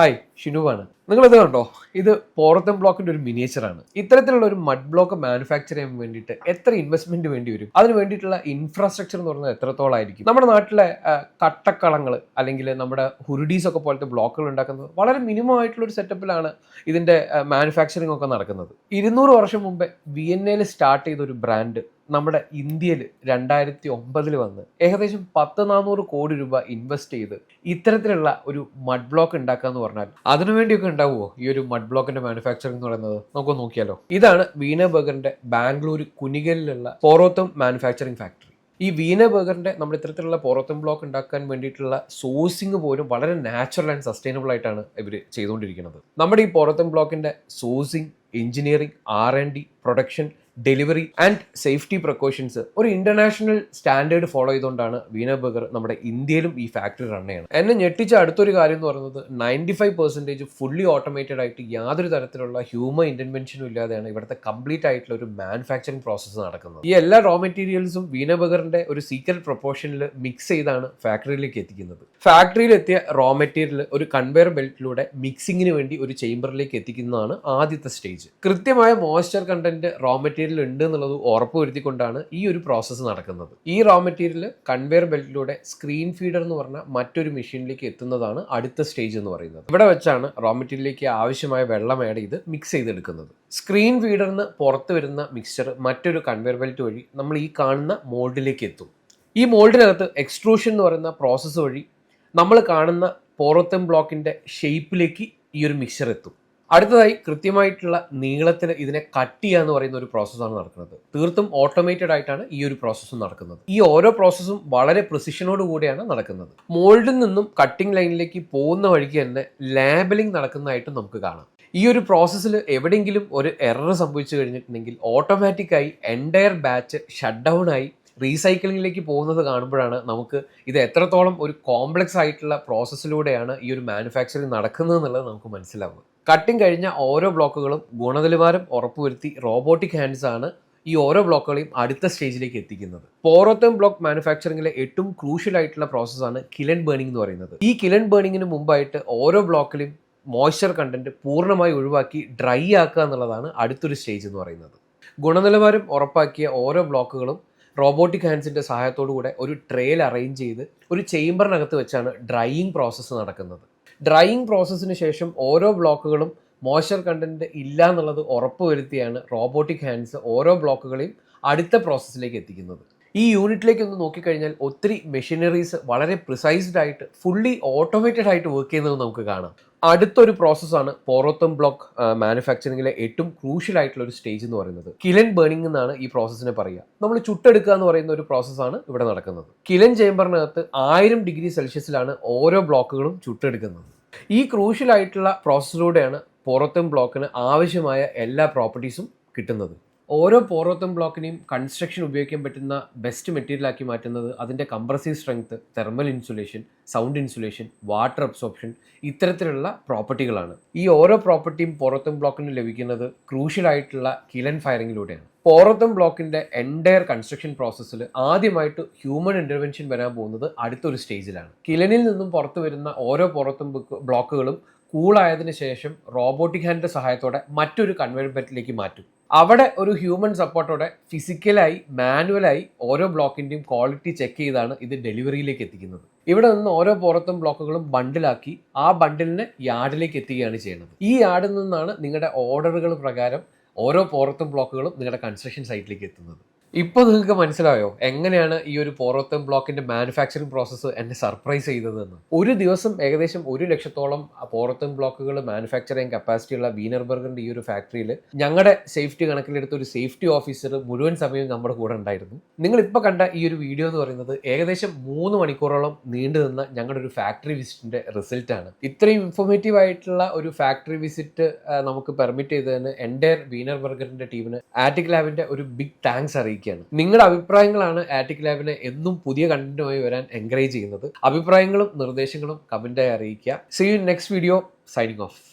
Hi ഷിനുവാണ്. നിങ്ങളിത് കണ്ടോ? ഇത് പോറത്തം ബ്ലോക്കിന്റെ ഒരു മിനിയേച്ചറാണ്. ഇത്തരത്തിലുള്ള ഒരു മഡ് ബ്ലോക്ക് മാനുഫാക്ചർ ചെയ്യാൻ വേണ്ടിയിട്ട് എത്ര ഇൻവെസ്റ്റ്മെന്റ് വേണ്ടി വരും? അതിന് വേണ്ടിയിട്ടുള്ള ഇൻഫ്രാസ്ട്രക്ചർ എന്ന് പറയുന്നത് എത്രത്തോളം ആയിരിക്കും? നമ്മുടെ നാട്ടിലെ കട്ടക്കളങ്ങൾ അല്ലെങ്കിൽ നമ്മുടെ ഹുരുഡീസ് ഒക്കെ പോലത്തെ ബ്ലോക്കുകൾ ഉണ്ടാക്കുന്നത് വളരെ മിനിമം ആയിട്ടുള്ള ഒരു സെറ്റപ്പിലാണ് ഇതിന്റെ മാനുഫാക്ചറിങ് ഒക്കെ നടക്കുന്നത്. ഇരുന്നൂറ് വർഷം മുമ്പേ വി എൻ എയിൽ സ്റ്റാർട്ട് ചെയ്ത ഒരു ബ്രാൻഡ് നമ്മുടെ ഇന്ത്യയിൽ രണ്ടായിരത്തി ഒമ്പതിൽ വന്ന് ഏകദേശം പത്ത് നാനൂറ് കോടി രൂപ ഇൻവെസ്റ്റ് ചെയ്ത് ഇത്തരത്തിലുള്ള ഒരു മഡ് ബ്ലോക്ക് ഉണ്ടാക്കുക എന്ന് പറഞ്ഞാൽ അതിനുവേണ്ടിയൊക്കെ ഉണ്ടാവുമോ ഈ ഒരു മഡ് ബ്ലോക്കിന്റെ മാനുഫാക്ചറിംഗ് എന്ന് പറയുന്നത്? നമുക്ക് നോക്കിയാലോ. ഇതാണ് വീന ബേഗറിന്റെ ബാംഗ്ലൂർ കുനികലിലുള്ള പോറോത്തം മാനുഫാക്ചറിംഗ് ഫാക്ടറി ഈ വീന ബേഗറിന്റെ നമ്മൾ ഇത്തരത്തിലുള്ള പുറത്തും ബ്ലോക്ക് ഉണ്ടാക്കാൻ വേണ്ടിയിട്ടുള്ള സോഴ്സിങ് പോലും വളരെ നാച്ചുറൽ ആൻഡ് സസ്റ്റൈനബിൾ ആയിട്ടാണ് ഇവർ ചെയ്തുകൊണ്ടിരിക്കുന്നത്. നമ്മുടെ ഈ പുറത്തും ബ്ലോക്കിന്റെ sourcing engineering R and D production delivery and safety precautions ഒരു ഇന്റർനാഷണൽ സ്റ്റാൻഡേർഡ് ഫോളോ ചെയ്തുകൊണ്ടാണ് വീന ബർഗർ നമ്മുടെ ഇന്ത്യയിലും ഈ ഫാക്ടറി റൺ ചെയ്യണം എന്നെ ഞെട്ടിച്ച അടുത്തൊരു കാര്യം എന്ന് പറയുന്നത് ninety five percentage fully automated ആയിട്ട് യാതൊരു തരത്തിലുള്ള ഹ്യൂമൻ ഇന്റർവെൻഷനും ഇല്ലാതെയാണ് ഇവിടുത്തെ കംപ്ലീറ്റ് ആയിട്ടുള്ള ഒരു മാനുഫാക്ചറിങ് പ്രോസസ്സ് നടക്കുന്നത്. ഈ എല്ലാ റോ മെറ്റീരിയൽസും വീന ബർഗറിന്റെ ഒരു സീക്രട്ട് പ്രൊപ്പോർഷനിൽ മിക്സ് ചെയ്താണ് ഫാക്ടറിയിലേക്ക് എത്തിക്കുന്നത്. ഫാക്ടറിയിൽ എത്തിയ റോ മെറ്റീരിയൽ ഒരു കൺവെയർ ബെൽറ്റിലൂടെ മിക്സിങ്ങിന് വേണ്ടി ഒരു ചേംബറിലേക്ക് എത്തിക്കുന്നതാണ് ആദ്യത്തെ സ്റ്റേജ് കൃത്യമായ മോയ്സ്ചർ കണ്ടന്റ് റോ മെറ്റീരിയൽ ഉണ്ട് എന്നുള്ളത് ഉറപ്പുവരുത്തിക്കൊണ്ടാണ് ഈ ഒരു പ്രോസസ്സ് നടക്കുന്നത്. ഈ റോ മെറ്റീരിയൽ കൺവെയർ ബെൽറ്റിലൂടെ സ്ക്രീൻ ഫീഡർ എന്ന് പറഞ്ഞ മറ്റൊരു മെഷീനിലേക്ക് എത്തുന്നതാണ് അടുത്ത സ്റ്റേജ് എന്ന് പറയുന്നത്. ഇവിടെ വെച്ചാണ് റോ മെറ്റീരിയലിലേക്ക് ആവശ്യമായ വെള്ളം ആഡ് ചെയ്ത് മിക്സ് ചെയ്തെടുക്കുന്നത്. സ്ക്രീൻ ഫീഡറിന് പുറത്ത് വരുന്ന മിക്സ്ചർ മറ്റൊരു കൺവെയർ ബെൽറ്റ് വഴി നമ്മൾ ഈ കാണുന്ന മോൾഡിലേക്ക് എത്തും. ഈ മോൾഡിനകത്ത് എക്സ്ട്രൂഷൻ എന്ന് പറയുന്ന പ്രോസസ്സ് വഴി നമ്മൾ കാണുന്ന പോറത്തം ബ്ലോക്കിന്റെ ഷേപ്പിലേക്ക് ഈ ഒരു മിക്സ്ചർ എത്തും. അടുത്തതായി കൃത്യമായിട്ടുള്ള നീളത്തിന് ഇതിനെ കട്ട് ചെയ്യുക എന്ന് പറയുന്ന ഒരു പ്രോസസ്സാണ് നടക്കുന്നത്. തീർത്തും ഓട്ടോമേറ്റഡ് ആയിട്ടാണ് ഈ ഒരു പ്രോസസ്സും നടക്കുന്നത്. ഈ ഓരോ പ്രോസസ്സും വളരെ പ്രിസിഷനോട് കൂടിയാണ് നടക്കുന്നത്. മോൾഡിൽ നിന്നും കട്ടിംഗ് ലൈനിലേക്ക് പോകുന്ന വഴിക്ക് തന്നെ ലാബലിംഗ് നടക്കുന്നതായിട്ട് നമുക്ക് കാണാം. ഈ ഒരു പ്രോസസ്സിൽ എവിടെയെങ്കിലും ഒരു എറർ സംഭവിച്ചു കഴിഞ്ഞിട്ടുണ്ടെങ്കിൽ ഓട്ടോമാറ്റിക്കായി എന്റയർ ബാച്ച് ഷട്ട് ഡൗൺ ആയി റീസൈക്ലിങ്ങിലേക്ക് പോകുന്നത് കാണുമ്പോഴാണ് നമുക്ക് ഇത് എത്രത്തോളം ഒരു കോംപ്ലക്സ് ആയിട്ടുള്ള പ്രോസസ്സിലൂടെയാണ് ഈ ഒരു മാനുഫാക്ചറിങ് നടക്കുന്നത് എന്നുള്ളത് നമുക്ക് മനസ്സിലാവുക. കട്ടിങ് കഴിഞ്ഞ ഓരോ ബ്ലോക്കുകളും ഗുണനിലവാരം ഉറപ്പുവരുത്തി റോബോട്ടിക് ഹാൻഡ്സ് ആണ് ഈ ഓരോ ബ്ലോക്കുകളെയും അടുത്ത സ്റ്റേജിലേക്ക് എത്തിക്കുന്നത്. പോറോത്തം ബ്ലോക്ക് മാനുഫാക്ചറിംഗിലെ ഏറ്റവും ക്രൂഷ്യൽ ആയിട്ടുള്ള പ്രോസസ്സാണ് കിലൻ ബേണിംഗ് എന്ന് പറയുന്നത്. ഈ കിലൻ ബേണിങ്ങിന് മുമ്പായിട്ട് ഓരോ ബ്ലോക്കിലും മോയ്സ്ചർ കണ്ടന്റ് പൂർണമായി ഒഴിവാക്കി ഡ്രൈ ആക്കുക എന്നുള്ളതാണ് അടുത്തൊരു സ്റ്റേജ് എന്ന് പറയുന്നത്. ഗുണനിലവാരം ഉറപ്പാക്കിയ ഓരോ ബ്ലോക്കുകളും റോബോട്ടിക് ഹാൻഡ്സിന്റെ സഹായത്തോടു കൂടെ ഒരു ട്രെയിൽ അറേഞ്ച് ചെയ്ത് ഒരു ചേംബറിനകത്ത് വെച്ചാണ് ഡ്രൈയിങ് പ്രോസസ്സ് നടക്കുന്നത്. ഡ്രൈയിങ് പ്രോസസ്സിന് ശേഷം ഓരോ ബ്ലോക്കുകളും മോയ്സ്ചർ കണ്ടന്റ് ഇല്ല എന്നുള്ളത് ഉറപ്പുവരുത്തിയാണ് റോബോട്ടിക് ഹാൻഡ്സ് ഓരോ ബ്ലോക്കുകളെയും അടുത്ത പ്രോസസ്സിലേക്ക് എത്തിക്കുന്നത്. ഈ യൂണിറ്റിലേക്ക് ഒന്ന് നോക്കിക്കഴിഞ്ഞാൽ ഒത്തിരി മെഷീനറീസ് വളരെ പ്രിസൈസ്ഡ് ആയിട്ട് ഫുള്ളി ഓട്ടോമേറ്റഡ് ആയിട്ട് വർക്ക് ചെയ്യുന്നത് നമുക്ക് കാണാം. അടുത്തൊരു പ്രോസസ്സാണ് പോറോത്തം ബ്ലോക്ക് മാനുഫാക്ചറിങ്ങിലെ ഏറ്റവും ക്രൂഷ്യൽ ആയിട്ടുള്ള ഒരു സ്റ്റേജ് എന്ന് പറയുന്നത്. കിലൻ ബേണിംഗ് എന്നാണ് ഈ പ്രോസസ്സിനെ പറയുക. നമ്മൾ ചുട്ടെടുക്കുക എന്ന് പറയുന്ന ഒരു പ്രോസസ്സാണ് ഇവിടെ നടക്കുന്നത്. കിലൻ ചേംബറിനകത്ത് ആയിരം ഡിഗ്രി സെൽഷ്യസിലാണ് ഓരോ ബ്ലോക്കുകളും ചുട്ടെടുക്കുന്നത്. ഈ ക്രൂഷ്യൽ ആയിട്ടുള്ള പ്രോസസ്സിലൂടെയാണ് പോറോത്തം ബ്ലോക്കിന് ആവശ്യമായ എല്ലാ പ്രോപ്പർട്ടീസും കിട്ടുന്നത്. ഓരോ പോറോത്തം ബ്ലോക്കിനെയും കൺസ്ട്രക്ഷൻ ഉപയോഗിക്കാൻ പറ്റുന്ന ബെസ്റ്റ് മെറ്റീരിയൽ ആക്കി മാറ്റുന്നത് അതിന്റെ compressive strength thermal insulation sound insulation water absorption ഇത്തരത്തിലുള്ള പ്രോപ്പർട്ടികളാണ് ഈ ഓരോ പ്രോപ്പർട്ടിയും പോറോത്തം ബ്ലോക്കിന് ലഭിക്കുന്നത് ക്രൂഷ്യൽ ആയിട്ടുള്ള കിലൻ ഫയറിങ്ങിലൂടെയാണ് പോറോത്തം ബ്ലോക്കിന്റെ എന്റയർ കൺസ്ട്രക്ഷൻ പ്രോസസ്സിൽ ആദ്യമായിട്ട് ഹ്യൂമൻ ഇന്റർവെൻഷൻ വരാൻ പോകുന്നത് അടുത്തൊരു സ്റ്റേജിലാണ് കിലനിൽ നിന്നും പുറത്തു വരുന്ന ഓരോ പുറത്തും ബ്ലോക്കുകളും കൂളായതിനു ശേഷം റോബോട്ടിക് ഹാൻഡിന്റെ സഹായത്തോടെ മറ്റൊരു കൺവെയർ ബെൽറ്റിലേക്ക് മാറ്റും. അവിടെ ഒരു ഹ്യൂമൻ സപ്പോർട്ടോടെ ഫിസിക്കലായി മാനുവലായി ഓരോ ബ്ലോക്കിന്റെയും ക്വാളിറ്റി ചെക്ക് ചെയ്താണ് ഇത് ഡെലിവറിയിലേക്ക് എത്തിക്കുന്നത്. ഇവിടെ നിന്ന് ഓരോ പുറത്തും ബ്ലോക്കുകളും ബണ്ടിലാക്കി ആ ബണ്ടിലിനെ യാർഡിലേക്ക് എത്തുകയാണ് ചെയ്യുന്നത്. ഈ യാർഡിൽ നിന്നാണ് നിങ്ങളുടെ ഓർഡറുകൾ പ്രകാരം ഓരോ പുറത്തും ബ്ലോക്കുകളും നിങ്ങളുടെ കൺസ്ട്രക്ഷൻ സൈറ്റിലേക്ക് എത്തുന്നത്. ഇപ്പോൾ നിങ്ങൾക്ക് മനസ്സിലായോ? എങ്ങനെയാണ് ഈ ഒരു പോറോത്തം ബ്ലോക്കിന്റെ മാനുഫാക്ചറിംഗ് പ്രോസസ്സ് എന്നെ സർപ്രൈസ് ചെയ്തതെന്ന്? ഒരു ദിവസം ഏകദേശം ഒരു ലക്ഷത്തോളം പോറോത്തം ബ്ലോക്കുകൾ മാനുഫാക്ചർ ചെയ്യാൻ കപ്പാസിറ്റി ഉള്ള വീനർബർഗറിന്റെ ഈ ഒരു ഫാക്ടറിയിൽ ഞങ്ങളുടെ സേഫ്റ്റി കണക്കിലെടുത്ത ഒരു സേഫ്റ്റി ഓഫീസർ മുഴുവൻ സമയവും നമ്മുടെ കൂടെ ഉണ്ടായിരുന്നു. നിങ്ങൾ ഇപ്പോൾ കണ്ട ഈ ഒരു വീഡിയോ എന്ന് പറയുന്നത് ഏകദേശം മൂന്ന് മണിക്കൂറോളം നീണ്ടു നിന്ന ഞങ്ങളുടെ ഒരു ഫാക്ടറി വിസിറ്റിന്റെ റിസൾട്ട് ആണ്. ഇത്രയും ഇൻഫോർമേറ്റീവ് ആയിട്ടുള്ള ഒരു ഫാക്ടറി വിസിറ്റ് നമുക്ക് പെർമിറ്റ് ചെയ്തതിന് എന്റെ വീനർബർഗറിന്റെ ടീമിന് ആറ്റിക് ലാബിന്റെ ഒരു ബിഗ് താങ്ക്സ് അറിയിക്കുകയാണ് നിങ്ങളുടെ അഭിപ്രായങ്ങളാണ് ആറ്റിക് ലാബിനെ എന്നും പുതിയ കണ്ടന്റുമായി വരാൻ എൻകറേജ് ചെയ്യുന്നത്. അഭിപ്രായങ്ങളും നിർദ്ദേശങ്ങളും കമന്റായി അറിയിക്കുക. See you next video signing off